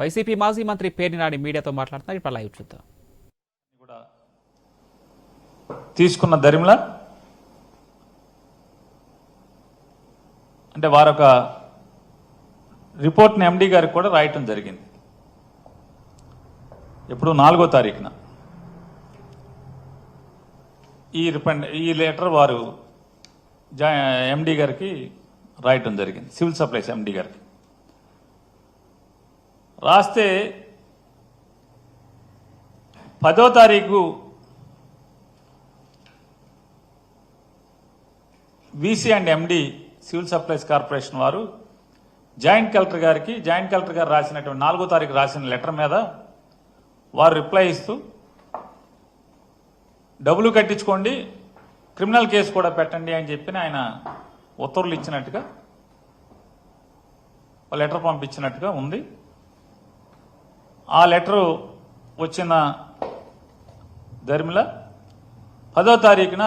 YCP మాజీ మంత్రి పేర్నినాని మీడియాతో మాట్లాడుతున్నారు. ఇప్పుడు లైవ్ చూద్దాం. కూడా తీసుకున్న దరిమిల అంటే వారొక రిపోర్ట్ని ఎండీ గారికి కూడా రాయటం జరిగింది. ఎప్పుడు? నాలుగో తారీఖున. ఈ రిపెండ్ ఈ లెటర్ వారు జా ఎండి గారికి రాయటం జరిగింది. సివిల్ సప్లైస్ ఎండి గారికి. రాస్తే పదో తారీఖు VC and MD civil supplies corporation వారు జాయింట్ కలెక్టర్ గారికి జాయింట్ కలెక్టర్ గారు రాసినటువంటి నాలుగో తారీఖు రాసిన లెటర్ మీద వారు రిప్లై ఇస్తూ డబ్బులు కట్టించుకోండి క్రిమినల్ కేసు కూడా పెట్టండి అని చెప్పి ఆయన ఉత్తర్వులు ఇచ్చినట్టుగా లెటర్ పంపించినట్టుగా ఉంది. ఆ లెటరు వచ్చిన ధర్మిల పదో తారీఖున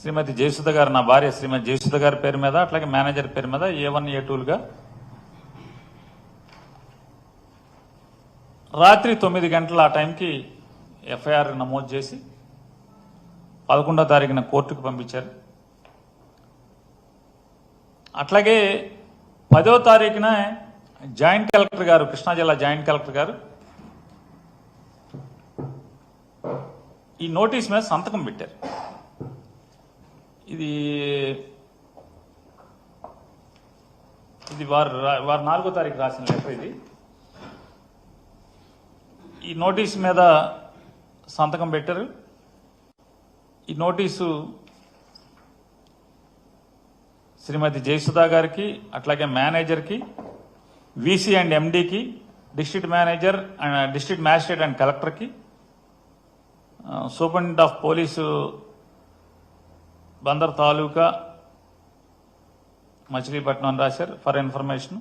శ్రీమతి జయసుధ గారు నా భార్య శ్రీమతి జయసుధ గారి పేరు మీద అట్లాగే మేనేజర్ పేరు మీద ఏ వన్ ఏ టూలుగా రాత్రి తొమ్మిది గంటల ఆ టైంకి ఎఫ్ఐఆర్ నమోదు చేసి పదకొండో తారీఖున కోర్టుకు పంపించారు. అట్లాగే పదో తారీఖున జాయింట్ కలెక్టర్ గారు కృష్ణా జిల్లా జాయింట్ కలెక్టర్ గారు ఈ నోటీస్ మీద సంతకం పెట్టారు. ఇది ఇది వారు వారు నాలుగో తారీఖు రాసిన లెటర్ ఇది. ఈ నోటీస్ మీద సంతకం పెట్టారు. ఈ నోటీసు శ్రీమతి జయసుధా గారికి అట్లాగే మేనేజర్కి VC and ఎండీకి district manager and district magistrate and కలెక్టర్కి superintendent of police Bandar taluka Machilipatnam రాశారు ఫర్ ఇన్ఫర్మేషన్